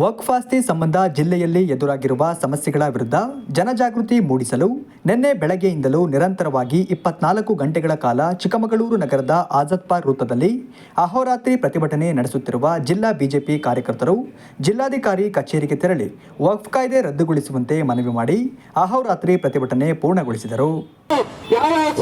ವಕ್ಫಾಸ್ತಿ ಸಂಬಂಧ ಜಿಲ್ಲೆಯಲ್ಲಿ ಎದುರಾಗಿರುವ ಸಮಸ್ಯೆಗಳ ವಿರುದ್ಧ ಜನಜಾಗೃತಿ ಮೂಡಿಸಲು ನಿನ್ನೆ ಬೆಳಗ್ಗೆಯಿಂದಲೂ ನಿರಂತರವಾಗಿ ಇಪ್ಪತ್ನಾಲ್ಕು ಗಂಟೆಗಳ ಕಾಲ ಚಿಕ್ಕಮಗಳೂರು ನಗರದ ಆಜಾದ್ ಪಾರ್ಕ್ ವೃತ್ತದಲ್ಲಿ ಅಹೋರಾತ್ರಿ ಪ್ರತಿಭಟನೆ ನಡೆಸುತ್ತಿರುವ ಜಿಲ್ಲಾ ಬಿಜೆಪಿ ಕಾರ್ಯಕರ್ತರು ಜಿಲ್ಲಾಧಿಕಾರಿ ಕಚೇರಿಗೆ ತೆರಳಿ ವಕ್ಫ್ ಕಾಯ್ದೆ ರದ್ದುಗೊಳಿಸುವಂತೆ ಮನವಿ ಮಾಡಿ ಅಹೋರಾತ್ರಿ ಪ್ರತಿಭಟನೆ ಪೂರ್ಣಗೊಳಿಸಿದರು.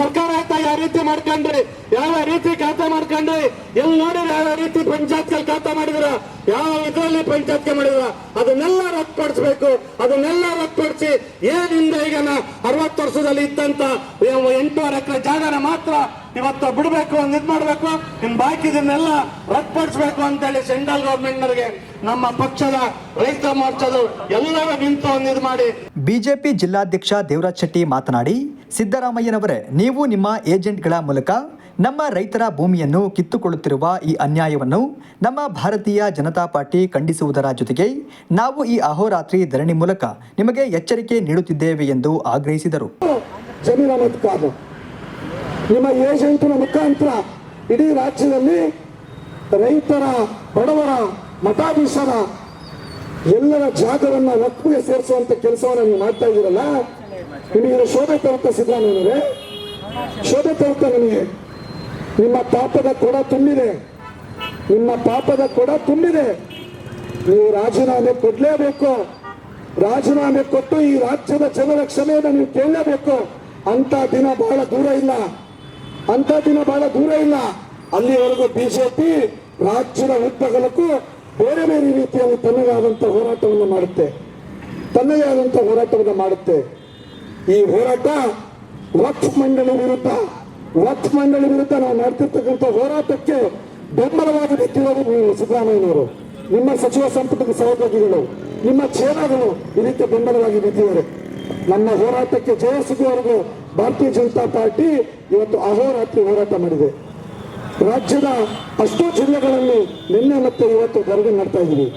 ಸರ್ಕಾರ ಯಾವ ರೀತಿ ಮಾಡ್ಕೊಂಡ್ರಿ? ಯಾವ ರೀತಿ ಖಾತೆ ಮಾಡ್ಕೊಂಡ್ರಿ? ಎಲ್ಲಿ ನೋಡಿದ್ರೆ ಯಾವ ರೀತಿ ಪಂಚಾಯತ್ ಖಾತೆ ಮಾಡಿದ್ರ? ಯಾವ ಇದರಲ್ಲಿ ಪಂಚಾಯತ್ಗೆ ಮಾಡಿದ್ರ? ಅದನ್ನೆಲ್ಲ ರದ್ದುಪಡಿಸಬೇಕು. ಅದನ್ನೆಲ್ಲ ರದ್ದುಪಡಿಸಿ ಏನಿಂದ ಈಗ ಅರವತ್ತು ವರ್ಷದಲ್ಲಿ ಇದ್ದಂತ ಎಂಟೂವರೆ ಎಕರೆ ಜಾಗನ ಮಾತ್ರ ಇವತ್ತು ಬಿಡಬೇಕು ಇದ್ ಮಾಡ್ಬೇಕು. ಇನ್ ಬಾಕಿ ಇದನ್ನೆಲ್ಲ ಅಂತ ಅಂತೇಳಿ ಸೆಂಟ್ರಲ್ ಗವರ್ಮೆಂಟ್ ನವರಿಗೆ ನಮ್ಮ ಪಕ್ಷದ ರೈತ ಮೋರ್ಚಾದ ಎಲ್ಲರೂ ನಿಂತು ಒಂದು ಇದು ಮಾಡಿ. ಬಿಜೆಪಿ ಜಿಲ್ಲಾಧ್ಯಕ್ಷ ದೇವರಾಜ್ ಶೆಟ್ಟಿ ಮಾತನಾಡಿ ಸಿದ್ದರಾಮಯ್ಯನವರೇ, ನೀವು ನಿಮ್ಮ ಏಜೆಂಟ್ಗಳ ಮೂಲಕ ನಮ್ಮ ರೈತರ ಭೂಮಿಯನ್ನು ಕಿತ್ತುಕೊಳ್ಳುತ್ತಿರುವ ಈ ಅನ್ಯಾಯವನ್ನು ನಮ್ಮ ಭಾರತೀಯ ಜನತಾ ಪಾರ್ಟಿ ಖಂಡಿಸುವುದರ ಜೊತೆಗೆ ನಾವು ಈ ಅಹೋರಾತ್ರಿ ಧರಣಿ ಮೂಲಕ ನಿಮಗೆ ಎಚ್ಚರಿಕೆ ನೀಡುತ್ತಿದ್ದೇವೆ ಎಂದು ಆಗ್ರಹಿಸಿದರು. ನಿಮ್ಮ ಏಜೆಂಟಿನ ಮುಖಾಂತರ ಇಡೀ ರಾಜ್ಯದಲ್ಲಿ ರೈತರ ಬಡವರ ಮಠಾಧೀಶರ ಎಲ್ಲರ ಜಾಗವನ್ನು ಒಪ್ಪಿಗೆ ಸೇರಿಸುವಂತ ಕೆಲಸವನ್ನು ನೀವು ಮಾಡ್ತಾ ಇದ್ದೀರಲ್ಲ ನಿಮಗೆ ಶೋಭೆ ತರುತ್ತ ಸಿದ್ದರಾಮಯ್ಯನವರೇ ಶೋಭೆ ತರುತ್ತ ನಿಮಗೆ ನಿಮ್ಮ ಪಾಪದ ಕೊಡ ತುಂಬಿದೆ. ನಿಮ್ಮ ಪಾಪದ ಕೊಡ ತುಂಬಿದೆ. ನೀವು ರಾಜೀನಾಮೆ ಕೊಡ್ಲೇಬೇಕು. ರಾಜೀನಾಮೆ ಕೊಟ್ಟು ಈ ರಾಜ್ಯದ ಜನರ ಕ್ಷಮೆಯನ್ನು ನೀವು ಕೇಳಲೇಬೇಕು. ಅಂತ ದಿನ ಬಹಳ ದೂರ ಇಲ್ಲ. ಅಂತ ದಿನ ಬಹಳ ದೂರ ಇಲ್ಲ. ಅಲ್ಲಿವರೆಗೂ ಬಿಜೆಪಿ ರಾಜ್ಯದ ಉದ್ದಗಲಕ್ಕೂ ಬೇರೆ ಬೇರೆ ರೀತಿಯಲ್ಲಿ ತನ್ನದೇ ಆದಂಥ ಹೋರಾಟವನ್ನು ಮಾಡುತ್ತೆ. ತನ್ನದೇ ಆದಂತಹ ಹೋರಾಟವನ್ನು ಮಾಡುತ್ತೆ. ಈ ಹೋರಾಟ ವಕ್ಫ್ ಮಂಡಳಿ ವಿರುದ್ಧ, ವಕ್ಫ್ ಮಂಡಳಿ ವಿರುದ್ಧ ನಾವು ಮಾಡ್ತಿರ್ತಕ್ಕಂಥ ಹೋರಾಟಕ್ಕೆ ಬೆಂಬಲವಾಗಿ ನಿಂತಿರೋದು ನೀವು ಸಿದ್ದರಾಮಯ್ಯನವರು. ನಿಮ್ಮ ಸಚಿವ ಸಂಪುಟದ ಸಹೋದ್ಯೋಗಿಗಳು, ನಿಮ್ಮ ಚೇರಗಳು ಇದಕ್ಕೆ ಬೆಂಬಲವಾಗಿ ನಿಂತಿದ್ದಾರೆ. ನಮ್ಮ ಹೋರಾಟಕ್ಕೆ ಜಯ ಸಿಗುವವರೆಗೂ ಭಾರತೀಯ ಜನತಾ ಪಾರ್ಟಿ ಇವತ್ತು ಅಹೋರಾತ್ರಿ ಹೋರಾಟ ಮಾಡಿದೆ. ರಾಜ್ಯದ ಅಷ್ಟೋ ಜಿಲ್ಲೆಗಳಲ್ಲಿ ನಿನ್ನೆ ಮತ್ತೆ ಇವತ್ತು ಧರಣಿ ಮಾಡ್ತಾ ಇದ್ದೀವಿ.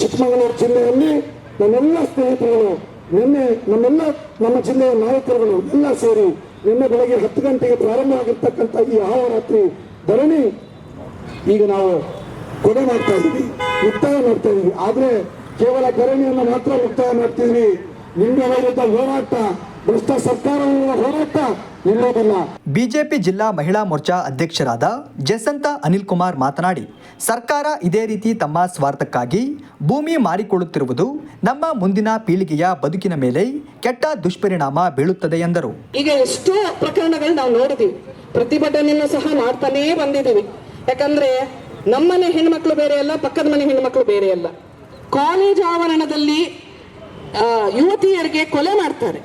ಚಿಕ್ಕಮಗಳೂರು ಜಿಲ್ಲೆಯಲ್ಲಿ ನನ್ನೆಲ್ಲ ಸ್ನೇಹಿತರುಗಳು ನಿನ್ನೆ ನಮ್ಮೆಲ್ಲ, ನಮ್ಮ ಜಿಲ್ಲೆಯ ನಾಯಕರುಗಳು ಎಲ್ಲ ಸೇರಿ ನಿನ್ನೆ ಬೆಳಗ್ಗೆ ಹತ್ತು ಗಂಟೆಗೆ ಪ್ರಾರಂಭ ಆಗಿರ್ತಕ್ಕಂಥ ಈ ಅಹೋರಾತ್ರಿ ಧರಣಿ ಈಗ ನಾವು ಕೊಡೆ ಮಾಡ್ತಾ ಇದ್ದೀವಿ ಮುಕ್ತಾಯ ಮಾಡ್ತಾ ಇದ್ದೀವಿ ಆದರೆ ಕೇವಲ ಧರಣಿಯನ್ನು ಮಾತ್ರ ಮುಕ್ತಾಯ ಮಾಡ್ತಿದ್ವಿ. ನಿಮ್ಮ ವಿರುದ್ಧ ಹೋರಾಟ ಭ್ರಷ್ಟ ಸರ್ಕಾರವನ್ನು ಹೋರಾಟ ನಿಲ್ಲೋದಿಲ್ಲ. ಬಿಜೆಪಿ ಜಿಲ್ಲಾ ಮಹಿಳಾ ಮೋರ್ಚಾ ಅಧ್ಯಕ್ಷರಾದ ಜಸಂತ ಅನಿಲ್ ಕುಮಾರ್ ಮಾತನಾಡಿ ಸರ್ಕಾರ ಇದೇ ರೀತಿ ತಮ್ಮ ಸ್ವಾರ್ಥಕ್ಕಾಗಿ ಭೂಮಿ ಮಾರಿಕೊಳ್ಳುತ್ತಿರುವುದು ನಮ್ಮ ಮುಂದಿನ ಪೀಳಿಗೆಯ ಬದುಕಿನ ಮೇಲೆ ಕೆಟ್ಟ ದುಷ್ಪರಿಣಾಮ ಬೀಳುತ್ತದೆ ಎಂದರು. ಈಗ ಎಷ್ಟೋ ಪ್ರಕರಣಗಳು ನಾವು ನೋಡಿದೀವಿ. ಪ್ರತಿಭಟನೆಯನ್ನು ಸಹ ಮಾಡ್ತಾನೇ ಬಂದಿದ್ದೀವಿ ಯಾಕಂದ್ರೆ ನಮ್ಮನೆ ಹೆಣ್ಮಕ್ಳು ಬೇರೆ ಅಲ್ಲ ಪಕ್ಕದ ಮನೆ ಹೆಣ್ಮಕ್ಳು ಬೇರೆ ಅಲ್ಲ. ಕಾಲೇಜು ಆವರಣದಲ್ಲಿ ಯುವತಿಯರಿಗೆ ಕೊಲೆ ಮಾಡ್ತಾರೆ.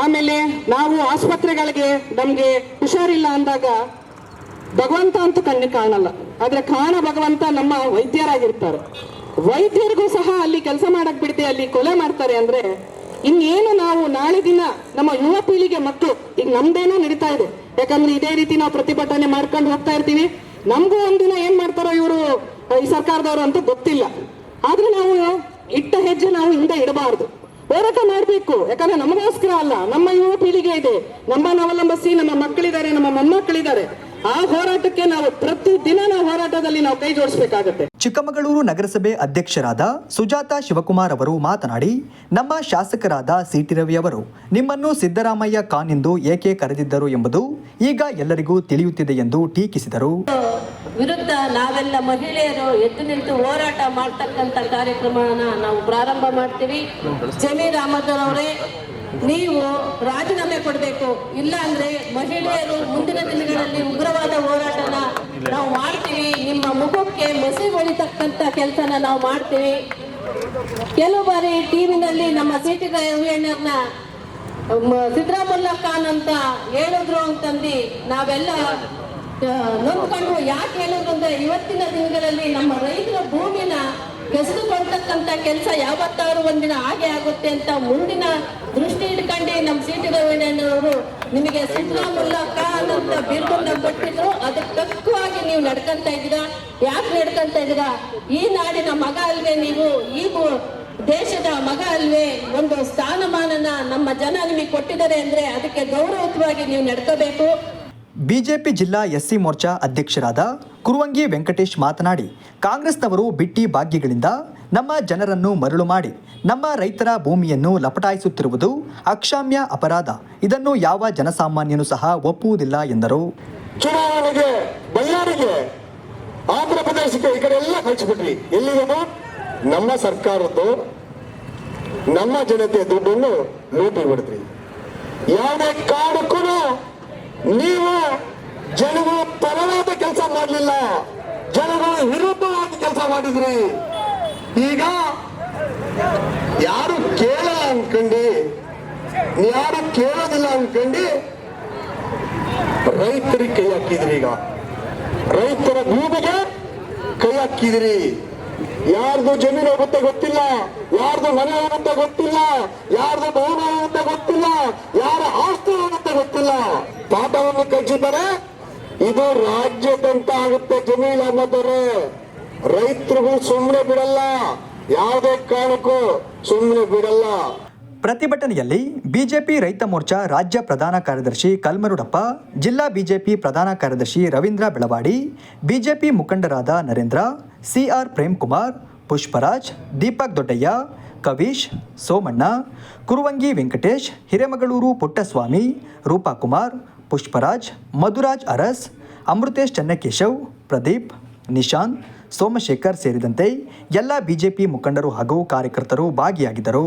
ಆಮೇಲೆ ನಾವು ಆಸ್ಪತ್ರೆಗಳಿಗೆ ನಮಗೆ ಹುಷಾರಿಲ್ಲ ಅಂದಾಗ ಭಗವಂತ ಅಂತೂ ಕಣ್ಣಿಗೆ ಕಾಣಲ್ಲ. ಆದರೆ ಕಾಣ ಭಗವಂತ ನಮ್ಮ ವೈದ್ಯರಾಗಿರ್ತಾರೆ. ವೈದ್ಯರಿಗೂ ಸಹ ಅಲ್ಲಿ ಕೆಲಸ ಮಾಡಕ್ ಬಿಡದೆ, ಅಲ್ಲಿ ಕೊಲೆ ಮಾಡ್ತಾರೆ ಅಂದ್ರೆ ಇನ್ನೇನು ನಾವು ನಾಳೆ ದಿನ ನಮ್ಮ ಯುವ ಪೀಳಿಗೆ ಮಕ್ಕಳು ಈಗ ನಮ್ದೇನೋ ನಡೀತಾ ಇದೆ. ಯಾಕಂದ್ರೆ ಇದೇ ರೀತಿ ನಾವು ಪ್ರತಿಭಟನೆ ಮಾಡ್ಕೊಂಡು ಹೋಗ್ತಾ ಇರ್ತೀವಿ. ನಮಗೂ ಒಂದಿನ ಏನ್ ಮಾಡ್ತಾರೋ ಇವರು, ಈ ಸರ್ಕಾರದವರು ಅಂತ ಗೊತ್ತಿಲ್ಲ. ಆದ್ರೆ ನಾವು ಇಟ್ಟ ಹೆಜ್ಜೆ ನಾವು ಹಿಂದೆ ಇಡಬಾರ್ದು. ಹೋರಾಟ ಮಾಡಬೇಕು. ಯಾಕಂದ್ರೆ ನಮಗೋಸ್ಕರ ಅಲ್ಲ, ನಮ್ಮ ಯುವ ಪೀಳಿಗೆ ಇದೆ. ನಮ್ಮನ್ನು ಅವಲಂಬಿಸಿ ನಮ್ಮ ಮಕ್ಕಳಿದ್ದಾರೆ, ನಮ್ಮ ಮೊಮ್ಮಕ್ಕಳಿದ್ದಾರೆ. ಆ ಹೋರಾಟಕ್ಕೆ ನಾವು ಪ್ರತಿ ದಿನ ನಾವು ಹೋರಾಟದಲ್ಲಿ ನಾವು ಕೈ ಜೋಡಿಸಬೇಕಾಗುತ್ತೆ. ಚಿಕ್ಕಮಗಳೂರು ನಗರಸಭೆ ಅಧ್ಯಕ್ಷರಾದ ಸುಜಾತ ಶಿವಕುಮಾರ್ ಅವರು ಮಾತನಾಡಿ ನಮ್ಮ ಶಾಸಕರಾದ ಸಿಟಿ ರವಿ ಅವರು ನಿಮ್ಮನ್ನು ಸಿದ್ದರಾಮಯ್ಯ ಖಾನ್ ಎಂದು ಏಕೆ ಕರೆದಿದ್ದರು ಎಂಬುದು ಈಗ ಎಲ್ಲರಿಗೂ ತಿಳಿಯುತ್ತಿದೆ ಎಂದು ಟೀಕಿಸಿದರು. ವಿರುದ್ಧ ನಾವೆಲ್ಲ ಮಹಿಳೆಯರು ಎದ್ದು ನಿಂತು ಹೋರಾಟ ಮಾಡ್ತಕ್ಕಂಥ ಕಾರ್ಯಕ್ರಮನ ನಾವು ಪ್ರಾರಂಭ ಮಾಡ್ತೀವಿ. ಜಮೀರ್ ಅಹಮದ್ ಅವರೇ ನೀವು ರಾಜೀನಾಮೆ ಕೊಡಬೇಕು. ಇಲ್ಲ ಅಂದ್ರೆ ಮಹಿಳೆಯರು ಮುಂದಿನ ದಿನಗಳಲ್ಲಿ ಉಗ್ರವಾದ ಹೋರಾಟನ ನಾವು ಮಾಡ್ತೀವಿ. ನಿಮ್ಮ ಮುಖಕ್ಕೆ ಮಸಿ ಹೊಳಿತಕ್ಕಂತ ಕೆಲಸನ ನಾವು ಮಾಡ್ತೀವಿ. ಕೆಲವು ಬಾರಿ ಟಿವಿನಲ್ಲಿ ನಮ್ಮ ಸಿಟಿ ರವಿಯಣ್ಣರ್ನ ಸಿದ್ದರಾಮಯ್ಯ ಖಾನ್ ಅಂತ ಹೇಳಿದ್ರು ಅಂತಂದು ನಾವೆಲ್ಲ ನೊಂದ್ಕೊಂಡು ಯಾಕೆ ಹೇಳಿದ್ರು ಅಂದ್ರೆ ಇವತ್ತಿನ ದಿನಗಳಲ್ಲಿ ನಮ್ಮ ರೈತರ ಭೂಮಿನ ಕೆಸರುಕೊಳ್ತಕ್ಕಂಥ ಕೆಲಸ ಯಾವತ್ತಾದ್ರೂ ಒಂದಿನ ಹಾಗೆ ಆಗುತ್ತೆ ಅಂತ ಮುಂದಿನ ದೃಷ್ಟಿ ಇಟ್ಕೊಂಡು ನಮ್ಮ ಸಿಟಿ ರವಿಯಣ್ಣವರು ನಿಮಗೆ ಸಿದ್ದರಾಮುಲ್ಲಕ್ಕ ಅನ್ನೋಂತ ಬಿರುಗುಂಡ ಕೊಟ್ಟಿದ್ರು ಅದಕ್ಕೆ ತಕ್ಕವಾಗಿ ನೀವು ನಡ್ಕೊಂತ ಇದ್ದೀರಾ? ಯಾಕೆ ನಡ್ಕೊಂತ ಇದ್ದೀರಾ? ಈ ನಾಡಿನ ಮಗ ಅಲ್ವೇ ನೀವು? ಈ ದೇಶದ ಮಗ ಅಲ್ವೇ? ಒಂದು ಸ್ಥಾನಮಾನನ ನಮ್ಮ ಜನ ನಿಮಗೆ ಕೊಟ್ಟಿದ್ದಾರೆ ಅಂದ್ರೆ ಅದಕ್ಕೆ ಗೌರವಯುತವಾಗಿ ನೀವು ನಡ್ಕೋಬೇಕು. ಬಿಜೆಪಿ ಜಿಲ್ಲಾ ಎಸ್ಸಿ ಮೋರ್ಚಾ ಅಧ್ಯಕ್ಷರಾದ ಕುರುವಂಗಿ ವೆಂಕಟೇಶ್ ಮಾತನಾಡಿ, ಕಾಂಗ್ರೆಸ್ನವರು ಬಿಟ್ಟಿ ಭಾಗ್ಯಗಳಿಂದ ನಮ್ಮ ಜನರನ್ನು ಮರಳು ಮಾಡಿ, ನಮ್ಮ ರೈತರ ಭೂಮಿಯನ್ನು ಲಪಟಾಯಿಸುತ್ತಿರುವುದು ಅಕ್ಷಾಮ್ಯ ಅಪರಾಧ. ಇದನ್ನು ಯಾವ ಜನಸಾಮಾನ್ಯನು ಸಹ ಒಪ್ಪುವುದಿಲ್ಲ ಎಂದರು. ಚುನಾವಣೆಗೆ ಬಳ್ಳಾರಿಗೆ ಆಂಧ್ರ ಪ್ರದೇಶಕ್ಕೆ ಈ ನಮ್ಮ ಸರ್ಕಾರದ್ದು, ನಮ್ಮ ಜನತೆ ದುಡ್ಡನ್ನು ಲೂಟಿ ಬಿಡ್ತೀವಿ ಯಾವುದೇ ಕಾರಣಕ್ಕೂ ಮಾಡಿದ್ರಿ ಈಗ ಯಾರು ಕೇಳಲ್ಲ ಅನ್ಕಂಡು ಯಾರು ಕೇಳೋದಿಲ್ಲ ಅನ್ಕಂಡಿ, ರೈತರಿಗೆ ಕೈ ಹಾಕಿದ್ರಿ ಈಗ. ರೈತರ ಭೂಮಿಗೆ ಕೈ ಹಾಕಿದ್ರಿ. ಯಾರ್ದು ಜಮೀನು ಹೋಗುತ್ತೆ ಗೊತ್ತಿಲ್ಲ, ಯಾರ್ದು ಮನೆ ಹೋಗುತ್ತೆ ಗೊತ್ತಿಲ್ಲ, ಯಾರ್ದು ಭವನ ಹೋಗುತ್ತೆ ಗೊತ್ತಿಲ್ಲ, ಯಾರ ಆಸ್ತಿ ಹೋಗುತ್ತೆ ಗೊತ್ತಿಲ್ಲ. ಪಾಠವನ್ನು ಕಲಿಸಿದ್ದಾರೆ, ಇದು ರಾಜ್ಯದಂತ ಆಗುತ್ತೆ ಜಮೀನು ಅನ್ನೋದರೆ ರೈತರಿಗೂ ಸುಮ್ಮನೆ ಬಿಡಲ್ಲ. ಯಾವುದೇ ಕಾರಣಕ್ಕೂ ಸುಮ್ಮನೆ ಬಿಡಲ್ಲ. ಪ್ರತಿಭಟನೆಯಲ್ಲಿ ಬಿಜೆಪಿ ರೈತ ಮೋರ್ಚಾ ರಾಜ್ಯ ಪ್ರಧಾನ ಕಾರ್ಯದರ್ಶಿ ಕಲ್ಮರುಡಪ್ಪ, ಜಿಲ್ಲಾ ಬಿಜೆಪಿ ಪ್ರಧಾನ ಕಾರ್ಯದರ್ಶಿ ರವೀಂದ್ರ ಬೆಳವಾಡಿ, ಬಿಜೆಪಿ ಮುಖಂಡರಾದ ನರೇಂದ್ರ, ಸಿಆರ್ ಪ್ರೇಮ್ಕುಮಾರ್, ಪುಷ್ಪರಾಜ್, ದೀಪಕ್ ದೊಡ್ಡಯ್ಯ, ಕವೀಶ್, ಸೋಮಣ್ಣ, ಕುರುವಂಗಿ ವೆಂಕಟೇಶ್, ಹಿರೇಮಗಳೂರು ಪುಟ್ಟಸ್ವಾಮಿ, ರೂಪಾಕುಮಾರ್, ಪುಷ್ಪರಾಜ್, ಮಧುರಾಜ್ ಅರಸ್, ಅಮೃತೇಶ್ ಚನ್ನಕೇಶವ್, ಪ್ರದೀಪ್, ನಿಶಾಂತ್ ಸೋಮಶೇಖರ್ ಸೇರಿದಂತೆ ಎಲ್ಲ ಬಿಜೆಪಿ ಮುಖಂಡರು ಹಾಗೂ ಕಾರ್ಯಕರ್ತರು ಭಾಗಿಯಾಗಿದ್ದರು.